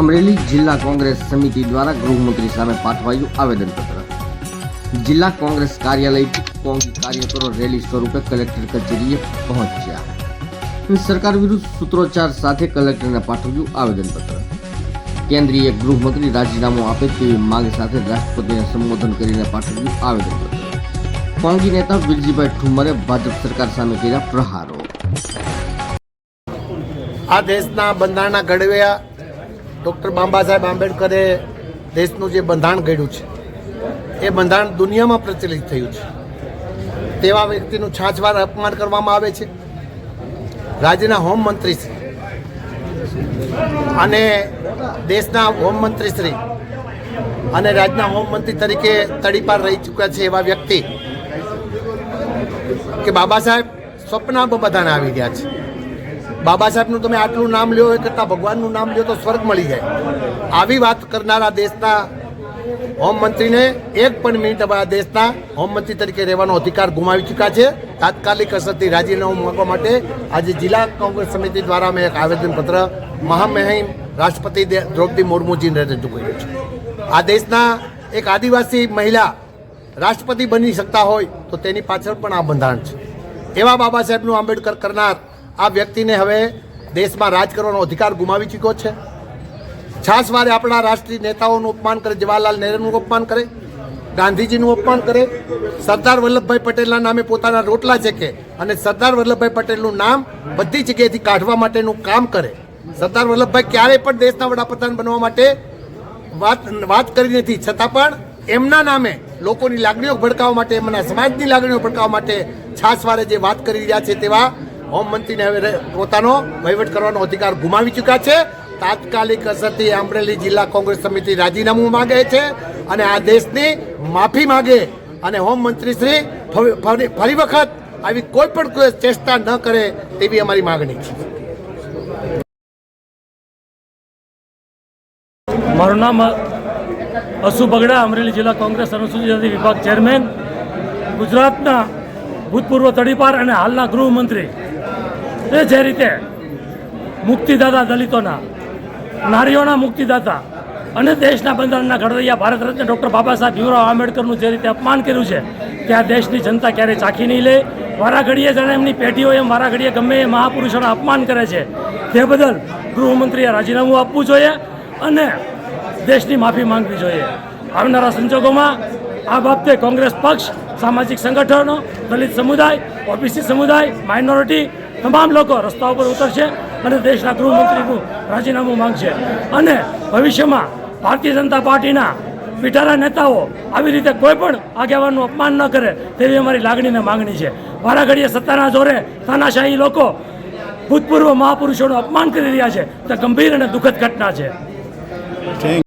અમરેલી જિલ્લા કોંગ્રેસ સમિતિ દ્વારા ગૃહમંત્રી સામે પાઠવાયું આવેદનપત્ર જિલ્લા કોંગ્રેસ કાર્યાલય કોંગ્રેસ કાર્યકરો રેલી સ્વરૂપે કલેક્ટર કચેરીએ પહોંચ્યા. સરકાર વિરુદ્ધ સૂત્રોચ્ચાર સાથે કલેક્ટરને પાઠવ્યું આવેદનપત્ર કેન્દ્રીય ગૃહમંત્રી રાજીનામું આપે તેવી માંગ સાથે રાષ્ટ્રપતિને સંબોધન કરીને પાઠવ્યું આવેદનપત્ર કોંગી નેતા વિરજીભાઈ ઠુમ્મરે ભાજપ સરકાર સામે કર્યા પ્રહારો. આ દેશના બંધારણના ઘડવૈયા ડૉક્ટર બાબા સાહેબ આંબેડકરે દેશનું જે બંધારણ ઘડ્યું છે, એ બંધારણ દુનિયામાં પ્રચલિત થયું છે. તેવા વ્યક્તિનું છાછવાર અપમાન કરવામાં આવે છે. રાજ્યના હોમ મંત્રી શ્રી અને દેશના હોમ મંત્રી શ્રી અને રાજ્યના હોમ મંત્રી તરીકે તડીપાર રહી ચૂક્યા છે એવા વ્યક્તિ કે બાબા સાહેબ સ્વપ્ન બધાને આવી ગયા છે. બાબા સાહેબનું તમે આટલું નામ લ્યો એ કરતાં ભગવાનનું નામ લ્યો તો સ્વર્ગ મળી જાય. આવી વાત કરનારા દેશના હોમમંત્રીને એક પણ મિનિટ અમારા દેશના હોમમંત્રી તરીકે રહેવાનો અધિકાર ગુમાવી ચૂક્યા છે. તાત્કાલિક અસરથી રાજીનામું માંગવા માટે આજે જિલ્લા કોંગ્રેસ સમિતિ દ્વારા મેં એક આવેદનપત્ર મહામહિમ રાષ્ટ્રપતિ દ્રૌપદી મુર્મુજીને રજૂ કર્યું છે. આ દેશના એક આદિવાસી મહિલા રાષ્ટ્રપતિ બની શકતા હોય તો તેની પાછળ પણ આ બંધારણ છે. એવા બાબા સાહેબનું આંબેડકર કરનાર આ વ્યક્તિને હવે દેશમાં રાજ કરવાનો અધિકાર ગુમાવી ચૂક્યો છે. છાસવારે આપણા રાષ્ટ્રીય નેતાઓનું અપમાન કરે, જવાહરલાલ નહેરુનું અપમાન કરે, ગાંધીજીનું અપમાન કરે. સરદાર વલ્લભભાઈ પટેલના નામે પોતાના રોટલા ચેકે અને સરદાર વલ્લભભાઈ પટેલનું નામ બધી જગ્યાએથી કાઢવા માટેનું કામ કરે. સરદાર વલ્લભભાઈ ક્યારેય પણ દેશના વડાપ્રધાન બનવા માટે વાત વાત કરી નથી. છતાં પણ એમના નામે લોકોની લાગણીઓ ભડકાવવા માટે, એમના સમાજની લાગણીઓ ભડકાવવા માટે છાસવારે જે વાત કરી રહ્યા છે તેવા હોમમંત્રીને હવે પોતાનો વહીવટ કરવાનો અધિકાર ગુમાવી ચૂક્યા છે. તાત્કાલિક અસરથી અમરેલી જિલ્લા કોંગ્રેસ સમિતિ રાજીનામું માગે છે અને આ દેશની માફી માગે. અને હોમ મંત્રી શ્રી ફરી- વખત આવી કોઈ પણ ચેષ્ટા ન કરે તેવી અમારી માગણી છે. મારું નામ અસુ બગડા, અમરેલી જિલ્લા કોંગ્રેસ અનુસૂચિત જાતિ વિભાગ ચેરમેન. ગુજરાતના ભૂતપૂર્વ તડીપાર અને હાલના ગૃહમંત્રી એ જે રીતે મુક્તિદાતા દલિતોના, નારીઓના મુક્તિદાતા અને દેશના બંધારણના ઘડવૈયા ભારત રત્ન ડૉક્ટર બાબા સાહેબ ભીમરાવ આંબેડકરનું જે રીતે અપમાન કર્યું છે આ દેશની જનતા ક્યારેય ચાખી નહીં લે, વારાઘડીએ જાણે એમની પેઢીઓ એમ વારાઘડીએ ગમે એ મહાપુરુષોના અપમાન કરે છે, તે બદલ ગૃહમંત્રીએ રાજીનામું આપવું જોઈએ અને દેશની માફી માંગવી જોઈએ. આવનારા સંજોગોમાં આ બાબતે કોંગ્રેસ પક્ષ, સામાજિક સંગઠનો, દલિત સમુદાય, ઓબીસી સમુદાય, માઇનોરિટી તમામ લોકો રસ્તા ઉપર ઉતરશે અને દેશના ગૃહમંત્રીનું રાજીનામું માંગશે. અને ભવિષ્યમાં ભારતીય જનતા પાર્ટીના પીઠારા નેતાઓ આવી રીતે કોઈ પણ આગેવાનનું અપમાન ન કરે તેવી અમારી લાગણીને માંગણી છે. વારા ઘડીએ સત્તાના જોરે તાનાશાહી લોકો ભૂતપૂર્વ મહાપુરુષોનું અપમાન કરી રહ્યા છે. તે ગંભીર અને દુઃખદ ઘટના છે.